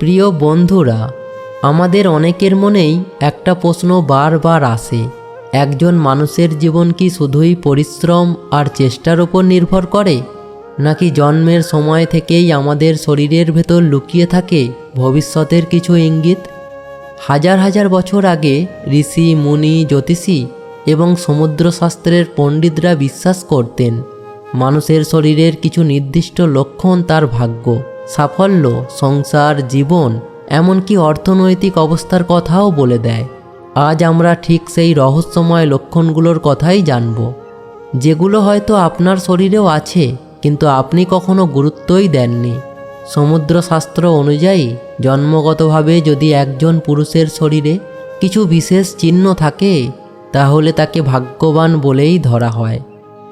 প্রিয় বন্ধুরা, আমাদের অনেকের মনেই একটা প্রশ্ন বারবার আসে, একজন মানুষের জীবন কি শুধুই পরিশ্রম আর চেষ্টার ওপর নির্ভর করে, নাকি জন্মের সময় থেকেই আমাদের শরীরের ভেতর লুকিয়ে থাকে ভবিষ্যতের কিছু ইঙ্গিত? হাজার হাজার বছর আগে ঋষি, মুনি, জ্যোতিষী এবং সমুদ্রশাস্ত্রের পণ্ডিতরা বিশ্বাস করতেন, মানুষের শরীরের কিছু নির্দিষ্ট লক্ষণ তার ভাগ্য। সাফল্য, সংসার, জীবন, এমনকি অর্থনৈতিক অবস্থার কথাও বলে দেয়। আজ আমরা ঠিক সেই রহস্যময় লক্ষণগুলোর কথাই জানব। যেগুলো হয়তো আপনার শরীরেও আছে, কিন্তু আপনি কখনো গুরুত্বই দেননি। সমুদ্রশাস্ত্র অনুযায়ী, জন্মগতভাবে যদি একজন পুরুষের শরীরে কিছু বিশেষ চিহ্ন থাকে, তাহলে তাকে ভাগ্যবান বলেই ধরা হয়।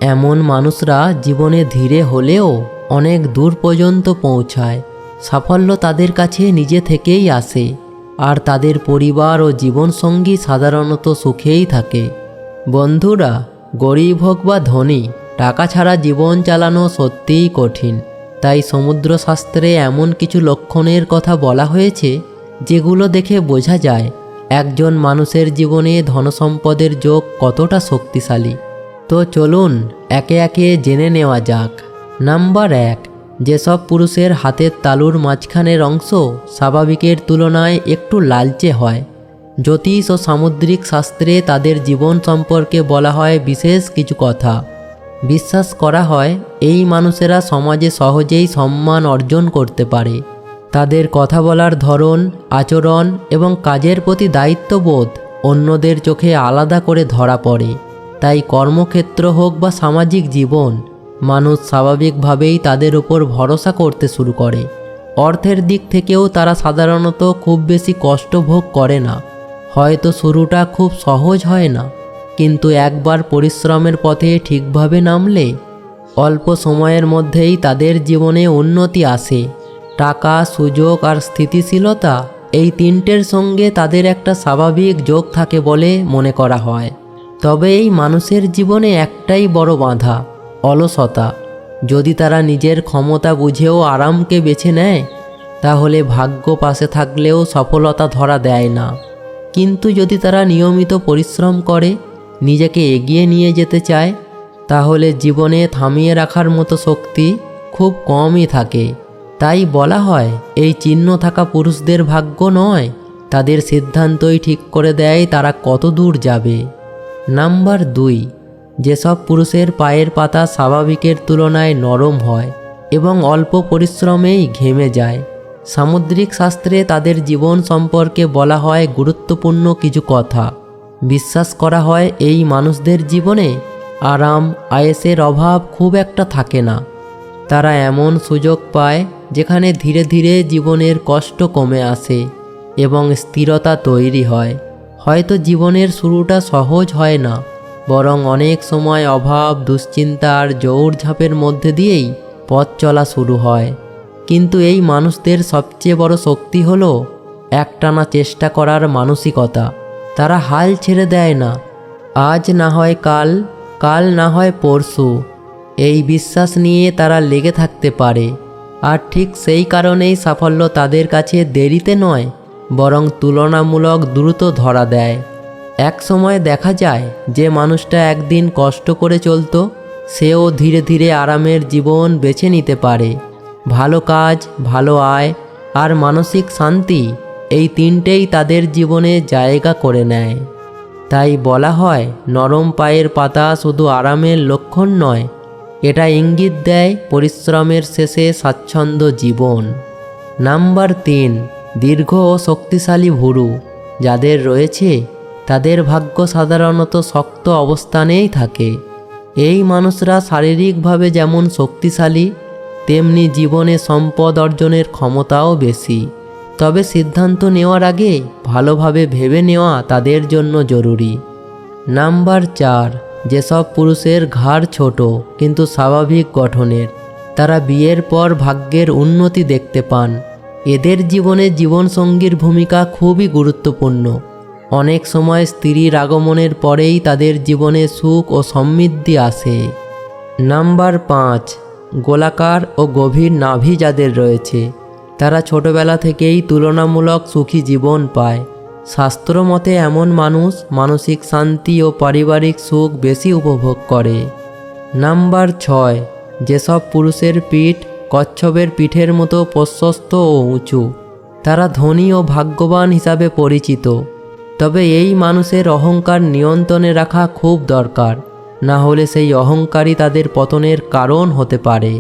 এমন মানুষরা জীবনে ধীরে হলেও অনেক দূর পর্যন্ত পৌঁছায়। সাফল্য তাদের কাছে নিজে থেকেই আসে, আর তাদের পরিবার ও জীবনসঙ্গী সাধারণত সুখেই থাকে। বন্ধুরা, গরিব হোক বা ধনী, টাকা ছাড়া জীবন চালানো সত্যিই কঠিন। তাই সমুদ্রশাস্ত্রে এমন কিছু লক্ষণের কথা বলা হয়েছে, যেগুলো দেখে বোঝা যায় একজন মানুষের জীবনে ধনসম্পদের যোগ কতটা শক্তিশালী। তো চলুন, একে একে জেনে নেওয়া যাক। নাম্বার এক, যেসব পুরুষের হাতের তালুর মাঝখানের অংশ স্বাভাবিকের তুলনায় একটু লালচে হয়। জ্যোতিষ ও সামুদ্রিক শাস্ত্রে তাদের জীবন সম্পর্কে বলা হয় বিশেষ কিছু কথা। বিশ্বাস করা হয়, এই মানুষেরা সমাজে সহজেই সম্মান অর্জন করতে পারে। তাদের কথা বলার ধরন, আচরণ এবং কাজের প্রতি দায়িত্ববোধ অন্যদের চোখে আলাদা করে ধরা পড়ে। তাই কর্মক্ষেত্র হোক বা সামাজিক জীবন মানুষ স্বাভাবিকভাবেই তাদের উপর ভরসা করতে শুরু করে। অর্থের দিক থেকেও তারা সাধারণত খুব বেশি কষ্ট ভোগ করে না। হয়তো শুরুটা খুব সহজ হয় না, কিন্তু একবার পরিশ্রমের পথে ঠিকভাবে নামলে, অল্প সময়ের মধ্যেই তাদের জীবনে উন্নতি আসে। টাকা, সুযোগ আর স্থিতিশীলতা এই তিনটের সঙ্গে তাদের একটা স্বাভাবিক যোগ থাকে বলে মনে করা হয়। তবে এই মানুষের জীবনে একটাই বড় বাধা অলসতা। যদি তারা নিজের ক্ষমতা বুঝেও আরামকে বেছে নেয়, তাহলে ভাগ্য পাশে থাকলেও সফলতা ধরা দেয় না। কিন্তু যদি তারা নিয়মিত পরিশ্রম করে, নিজেকে এগিয়ে নিয়ে যেতে চায়, তাহলে জীবনে থামিয়ে রাখার মতো শক্তি খুব কমই থাকে। তাই বলা হয়, এই চিহ্ন থাকা পুরুষদের ভাগ্য নয়, তাদের সিদ্ধান্তই ঠিক করে দেয় তারা কত দূর যাবে। নাম্বার দুই যেসব পুরুষের পায়ের পাতা স্বাভাবিকের তুলনায় নরম হয় এবং অল্প পরিশ্রমেই ঘেমে যায়। সামুদ্রিক শাস্ত্রে তাদের জীবন সম্পর্কে বলা হয় গুরুত্বপূর্ণ কিছু কথা। বিশ্বাস করা হয় এই মানুষদের জীবনে আরাম, আয়েসের অভাব খুব একটা থাকে না। তারা এমন সুযোগ পায় যেখানে ধীরে ধীরে জীবনের কষ্ট কমে আসে এবং স্থিরতা তৈরি হয়। হয়তো জীবনের শুরুটা সহজ হয় না। বরং অনেক সময় অভাব দুশ্চিন্তার আর জৌড়ঝাঁপের মধ্যে দিয়েই পথ চলা শুরু হয়। কিন্তু এই মানুষদের সবচেয়ে বড় শক্তি হলো একটানা চেষ্টা করার মানসিকতা। তারা হাল ছেড়ে দেয় না। আজ না হয় কাল কাল না হয় পরশু। এই বিশ্বাস নিয়ে তারা লেগে থাকতে পারে। আর ঠিক সেই কারণেই সাফল্য তাদের কাছে দেরিতে নয়, বরং তুলনামূলক দ্রুত ধরা দেয়। এক সময় দেখা যায় যে মানুষটা একদিন কষ্ট করে চলতো, সেও ধীরে ধীরে আরামের জীবন বেছে নিতে পারে। ভালো কাজ, ভালো আয় আর মানসিক শান্তি এই তিনটেই তাদের জীবনে জায়গা করে নেয়। তাই বলা হয়, নরম পায়ের পাতা শুধু আরামের লক্ষণ নয়, এটা ইঙ্গিত দেয় পরিশ্রমের শেষে স্বাচ্ছন্দ্য জীবন। নাম্বার তিন, দীর্ঘ ও শক্তিশালী ভুরু, যাদের রয়েছে তাদের ভাগ্য সাধারণত শক্ত অবস্থানেই থাকে। এই মানুষরা শারীরিকভাবে যেমন শক্তিশালী, তেমনি জীবনে সম্পদ অর্জনের ক্ষমতাও বেশি। তবে সিদ্ধান্ত নেওয়ার আগে ভালোভাবে ভেবে নেওয়া তাদের জন্য জরুরি। নাম্বার চার, যেসব পুরুষের ঘাড় ছোট কিন্তু স্বাভাবিক গঠনের, তারা বিয়ের পর ভাগ্যের উন্নতি দেখতে পান। এদের জীবনে জীবনসঙ্গীর ভূমিকা খুবই গুরুত্বপূর্ণ। অনেক সময় স্ত্রীর আগমনের পরেই তাদের জীবনে সুখ ও সমৃদ্ধি আসে। নাম্বার পাঁচ, গোলাকার ও গভীর নাভি যাদের রয়েছে, তারা ছোটবেলা থেকেই তুলনামূলক সুখী জীবন পায়। শাস্ত্র মতে এমন মানুষ মানসিক শান্তি ও পারিবারিক সুখ বেশি উপভোগ করে। নাম্বার ছয়, যেসব পুরুষের পিঠ কচ্ছপের পিঠের মতো প্রশস্ত ও উঁচু, তারা ধনী ও ভাগ্যবান হিসাবে পরিচিত। তবে এই মানুষের অহংকার নিয়ন্ত্রণে রাখা খুব দরকার, না হলে সেই অহংকারই তাদের পতনের কারণ হতে পারে।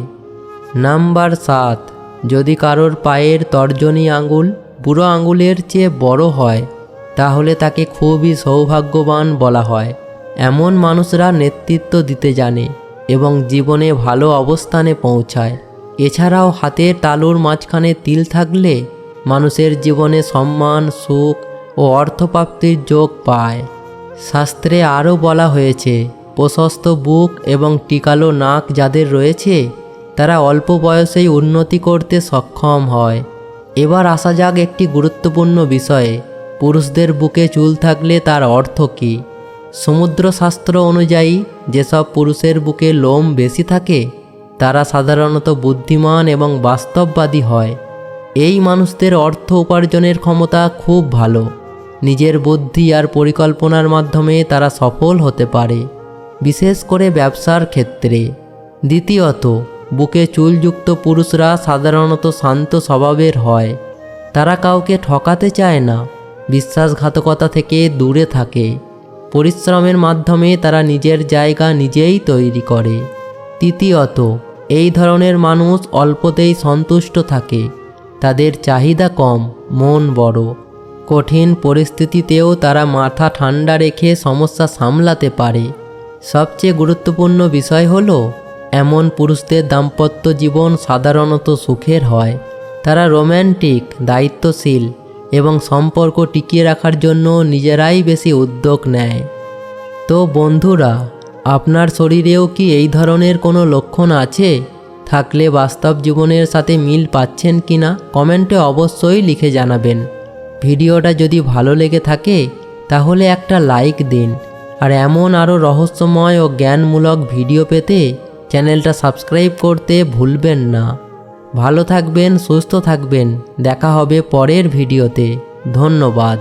নাম্বার সাত, যদি কারোর পায়ের তর্জনী আঙুল বুড়ো আঙুলের চেয়ে বড় হয়, তাহলে তাকে খুবই সৌভাগ্যবান বলা হয়। এমন মানুষরা নেতৃত্ব দিতে জানে এবং জীবনে ভালো অবস্থানে পৌঁছায়। এছাড়াও হাতের তালুর মাঝখানে তিল থাকলে মানুষের জীবনে সম্মান, সুখ ও অর্থপ্রাপ্তির যোগ পায়। শাস্ত্রে আরও বলা হয়েছে, প্রশস্ত বুক এবং টিকালো নাক যাদের রয়েছে, তারা অল্প বয়সেই উন্নতি করতে সক্ষম হয়। এবার আসা যাক একটি গুরুত্বপূর্ণ বিষয়ে, পুরুষদের বুকে চুল থাকলে তার অর্থ কী? সমুদ্রশাস্ত্র অনুযায়ী, যেসব পুরুষের বুকে লোম বেশি থাকে, তারা সাধারণত বুদ্ধিমান এবং বাস্তববাদী হয়। এই মানুষদের অর্থ উপার্জনের ক্ষমতা খুব ভালো। নিজের বুদ্ধি আর পরিকল্পনার মাধ্যমে তারা সফল হতে পারে, বিশেষ করে ব্যবসার ক্ষেত্রে। দ্বিতীয়ত, বুকে চুলযুক্ত পুরুষরা সাধারণত শান্ত স্বভাবের হয়। তারা কাউকে ঠকাতে চায় না, বিশ্বাসঘাতকতা থেকে দূরে থাকে। পরিশ্রমের মাধ্যমে তারা নিজের জায়গা নিজেই তৈরি করে। তৃতীয়ত, এই ধরনের মানুষ অল্পতেই সন্তুষ্ট থাকে। তাদের চাহিদা কম, মন বড়। কঠিন পরিস্থিতিতেও তারা মাথা ঠান্ডা রেখে সমস্যা সামলাতে পারে। সবচেয়ে গুরুত্বপূর্ণ বিষয় হলো, এমন পুরুষদের দাম্পত্য জীবন সাধারণত সুখের হয়। তারা রোম্যান্টিক, দায়িত্বশীল এবং সম্পর্ক টিকিয়ে রাখার জন্য নিজেরাই বেশি উদ্যোগ নেয়। তো বন্ধুরা, আপনার শরীরেও কি এই ধরনের কোনো লক্ষণ আছে? থাকলে বাস্তব জীবনের সাথে মিল পাচ্ছেন কি না কমেন্টে অবশ্যই লিখে জানাবেন। ভিডিওটা যদি ভালো লেগে থাকে, তাহলে একটা লাইক দিন। আর এমন আরও রহস্যময় ও জ্ঞানমূলক ভিডিও পেতে চ্যানেলটা সাবস্ক্রাইব করতে ভুলবেন না। ভালো থাকবেন, সুস্থ থাকবেন। দেখা হবে পরের ভিডিওতে। ধন্যবাদ।